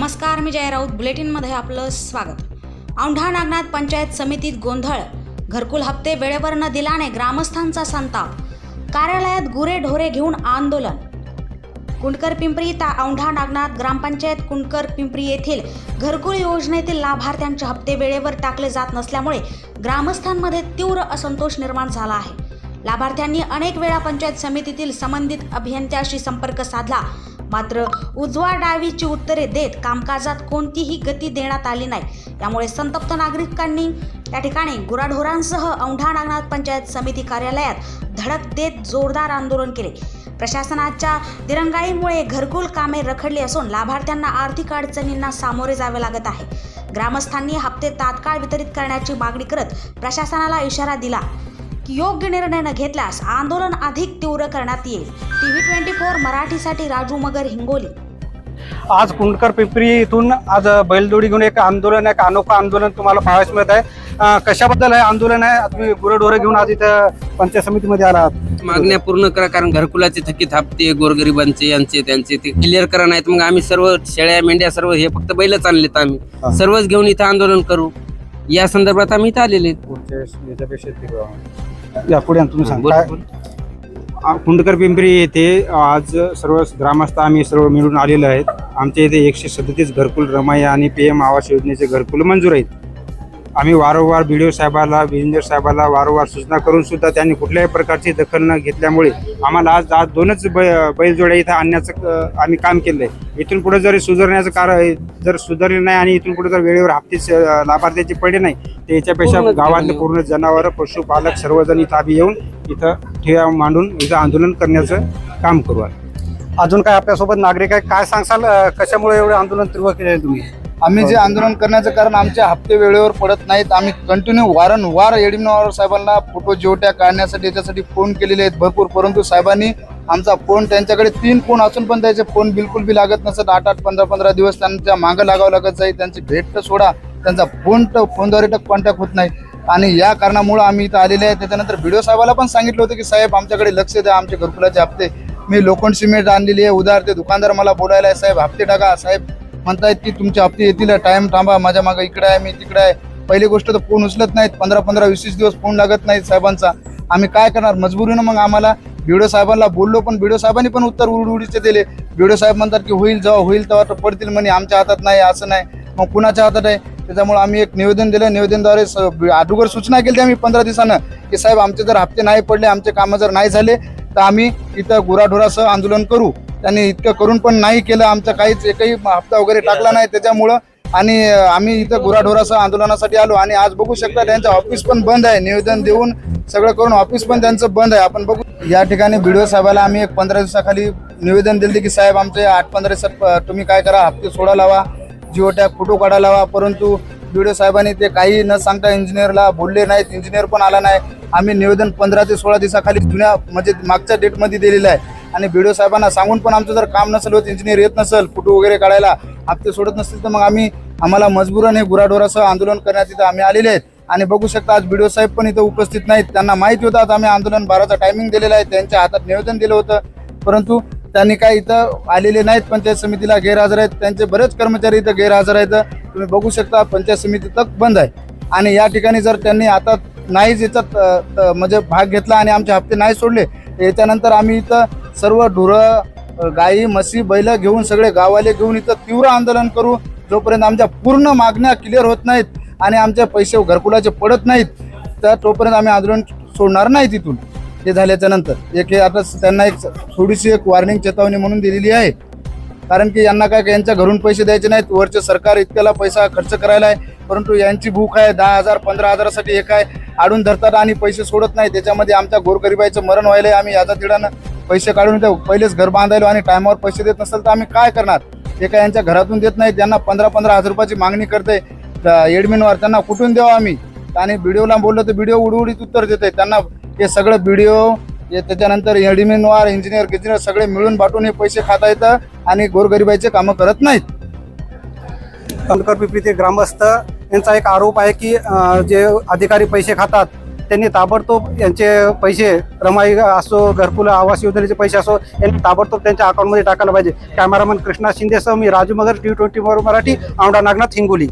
नमस्कार मी जय राऊत. बुलेटिनमध्ये आपलं स्वागत. औंढा नागनाथ पंचायत समितीत गोंधळ. घरकुल हप्ते वेळेवर न दिल्याने ग्रामस्थांचा संताप. कार्यालयात गुरे ढोरे घेऊन आंदोलन. कुंडकर पिंपरी ता औंढा नागनाथ ग्रामपंचायत कुंडकर पिंपरी येथील घरकुल योजनेतील लाभार्थ्यांचे हप्ते वेळेवर टाकले जात नसल्यामुळे ग्रामस्थांमध्ये तीव्र असंतोष निर्माण झाला आहे. लाभार्थ्यांनी अनेक वेळा पंचायत समितीतील संबंधित अभियंत्याशी संपर्क साधला. मात्र उजवा डावीची उत्तरे देत कामकाजात कोणतीही गती देण्यात आली नाही. यामुळे संतप्त नागरिकांनी या ठिकाणी गुराढोरांसह औंढा नागनाथ पंचायत समिती कार्यालयात धडक देत जोरदार आंदोलन केले. प्रशासनाच्या दिरंगाईमुळे घरकुल कामे रखडली असून लाभार्थ्यांना आर्थिक अडचणींना सामोरे जावे लागत आहे. ग्रामस्थांनी हप्ते तात्काळ वितरित करण्याची मागणी करत प्रशासनाला इशारा दिला. योग्य निर्णय न घेतल्यास आंदोलन अधिक तीव्र करण्यात येईल. टीव्ही ट्वेंटी फोर मराठीसाठी राजू मगर हिंगोली. आज कुंडकर पिंपरी इथून आज बैलजोडी घेऊन एक आंदोलन एक अनोखं आंदोलन तुम्हाला पाहायला मिळत आहे. कशाबद्दल हे आंदोलन आहे? तुम्ही गुरंढोरं घेऊन आज इथं पंचायत समितीमध्ये आला आहात मागण्या पूर्ण करा कारण घरकुलाचे थकीत हप्ते गोरगरिबांचे यांचे त्यांचे ते क्लिअर करा नाहीत मग आम्ही सर्व शेळ्या मेंढ्या सर्व हे फक्त बैलच आणलेत. आम्ही. सर्वच घेऊन इथं आंदोलन करू. या संदर्भात आम्ही इथं आलेले आहेत. पुढच्या वेळेस याच्यापेक्षा ते- या पुढे तुम्ही सांगा कुंडकर पिंपरी येथे आज सर्व ग्रामस्थ आम्ही सर्व मिळून आलेलो आहेत. आमच्या इथे एकशे सदतीस घरकुल रमाई आणि पी एम आवास योजनेचे घरकुल मंजूर आहेत. आम्ही वारंवार बी डी ओ साहेबाला इंजिनियर साहेबाला वारंवार सूचना करून सुद्धा त्यांनी कुठल्याही प्रकारची दखल न घेतल्यामुळे आम्हाला आज आज दोनच बै बैलजोड्या इथं आणण्याचं आम्ही काम केलं आहे इथून पुढे जरी सुधारण्याचं कारण जर सुधारले नाही आणि इथून पुढे जर वेळेवर हप्ते स- लाभार्थ्याचे पडले नाही तर याच्यापेक्षा गावातले केलं. पूर्ण जनावर पशुपालक सर्वजण इथं आम्ही येऊन इथं ठिया मांडून इथं आंदोलन करण्याचं काम करू अजून काय आपल्यासोबत नागरिक आहे काय सांगसाल कशामुळे एवढे आंदोलन तीव्र केले तुम्ही? आम्ही जे आंदोलन करण्याचं कारण आमचे हप्ते वेळेवर पडत नाहीत. आम्ही कंटिन्यू वारंवार येडीमनावर साहेबांना फोटो जेवट्या काढण्यासाठी याच्यासाठी फोन केलेले आहेत भरपूर. परंतु साहेबांनी आमचा फोन त्यांच्याकडे तीन फोन असून पण त्याचे फोन बिलकुल बी लागत नसत. आठ आठ पंधरा पंधरा दिवस त्यांच्या मागं लागावं लागत जाईल त्यांची भेट तर सोडा. त्यांचा फोन तर फोनद्वारे तर कॉन्टॅक्ट होत नाही. आणि या कारणामुळे आम्ही इथं आलेले आहे. त्याच्यानंतर व्हिडिओ साहेबाला पण सांगितलं होतं की साहेब आमच्याकडे लक्ष द्या. आमचे घरकुलाचे हप्ते. मी लोखंड सिमेंट आणलेली आहे. उधार ते दुकानदार मला बोलायला आहे साहेब हप्ते टाका. साहेब म्हणतायत की तुमचे हप्ते येतील टाइम थांबा माझ्या मागे इकडे आहे मी तिकडे आहे. पहिली गोष्ट तर फोन उचलत नाहीत पंधरा पंधरा वीस वीस दिवस फोन लागत नाहीत साहेबांचा. आम्ही काय करणार? मजबुरीनं मग आम्हाला बिडो साहेबांना बोललो पण बिडो साहेबांनी पण उत्तर उडीचे दिले. बिडो साहेब म्हणतात की होईल जेव्हा होईल तेव्हा तर पडतील म्हणे आमच्या हातात नाही असं नाही. मग कुणाच्या हातात आहे? त्याच्यामुळे आम्ही एक निवेदन दिलं. निवेदनद्वारे स- अगोदर सूचना केली आम्ही पंधरा दिवसानं की साहेब आमचे जर हप्ते नाही पडले आमचे कामं जर नाही झाले तर आम्ही इथं गुराढोरासह आंदोलन करू. त्यांनी इतकं करून पण नाही केलं. आमचं काहीच एकही हप्ता वगैरे टाकला नाही. त्याच्यामुळं आणि आम्ही इथं गुराढोरासह आंदोलनासाठी आलो आणि आज बघू शकता त्यांचं ऑफिस पण बंद आहे. निवेदन देऊन सगळं करून ऑफिस पण त्यांचं बंद आहे. आपण बघू. या ठिकाणी बीडीओ साहेबाला आम्ही एक पंधरा दिवसाखाली निवेदन दिले की साहेब आमचे आठ पंधरा दिवसात तुम्ही काय करा? हप्ते सोडा लावा. जिओ टॅग फोटो काढा लावा. परंतु बीडीओ साहेबांनी ते काही न सांगता इंजिनियरला बोलले नाहीत. इंजिनियर पण आला नाही. आम्ही निवेदन पंधरा ते सोळा दिवसाखाली जुन्या म्हणजे मागच्या डेटमध्ये दिलेलं आहे. आणि बी डी ओ साहेबांना सांगून पण आमचं जर काम नसेल होत इंजिनियर येत नसेल फोटो वगैरे काढायला हप्ते सोडत नसतील तर मग आम्ही आम्हाला मजबूरन हे गुराढोरासह आंदोलन करण्यात इथं आम्ही आलेले आहेत. आणि बघू शकता आज बीडीओ साहेब पण इथं उपस्थित नाहीत. त्यांना माहिती होतं आज आम्ही आंदोलन बाराचा टायमिंग दिलेला आहे. त्यांच्या हातात निवेदन दिलं होतं. परंतु त्यांनी काय इथं आलेले नाहीत पंचायत समितीला गैरहजर आहेत. त्यांचे बरेच कर्मचारी इथं गैरहजर आहेत. तुम्ही बघू शकता पंचायत समिती तक बंद आहे. आणि या ठिकाणी जर त्यांनी आता नाहीच याच्यात म्हणजे भाग घेतला आणि आमचे हप्ते नाही सोडले याच्यानंतर आम्ही इथं सर्व ढुरं गाई म्हशी बैल घेऊन सगळे गावाले घेऊन इथं तीव्र आंदोलन करू. जोपर्यंत आमच्या पूर्ण मागण्या क्लिअर होत नाहीत आणि आमचे पैसे घरकुलाचे पडत नाहीत तर तोपर्यंत आम्ही आंदोलन सोडणार नाही तिथून. हे झाल्याच्यानंतर. एक हे आता त्यांना एक थोडीशी एक वॉर्निंग चेतावणी म्हणून दिलेली आहे. कारण की यांना काय यांच्या घरून पैसे द्यायचे नाहीत. वरचे सरकार इतक्याला पैसा खर्च करायला आहे. परंतु यांची भूक आहे. दहा हजार पंधरा हजारासाठी एक आहे. आडून धरतात आणि पैसे सोडत नाही. त्याच्यामध्ये आमच्या गोरगरिबाईचं मरण व्हायलंय. आम्ही याचा तिडानं पैसे काढून देऊ पहिलेच घर बांधायलो आणि टायमावर पैसे देत नसेल तर आम्ही काय करणार? ते काय यांच्या घरातून देत नाही त्यांना पंधरा पंधरा हजार रुपयाची मागणी करते. एडमिनवर त्यांना कुठून देऊ आम्ही? आणि व्हिडिओला बोललो तर व्हिडिओ उडउडीत उत्तर देते. त्यांना हे सगळं व्हिडिओ त्याच्यानंतर एडमिनवार इंजिनियर गिजिनियर सगळे मिळून बाटून हे पैसे खाता येतं आणि गोरगरिबाईचे कामं करत नाहीत. कुंडकर ते ग्रामस्थ यांचा एक आरोप आहे की जे अधिकारी पैसे खातात त्यांनी ताबडतोब यांचे पैसे रमाई असो घरकुल आवास योजनेचे पैसे असो यांनी ताबडतोब त्यांच्या अकाउंटमध्ये टाकायला पाहिजे. कॅमेरामन कृष्णा शिंदेसह मी राजू मगर टी ट्वेंटी मराठी औंढा नागनाथ हिंगोली.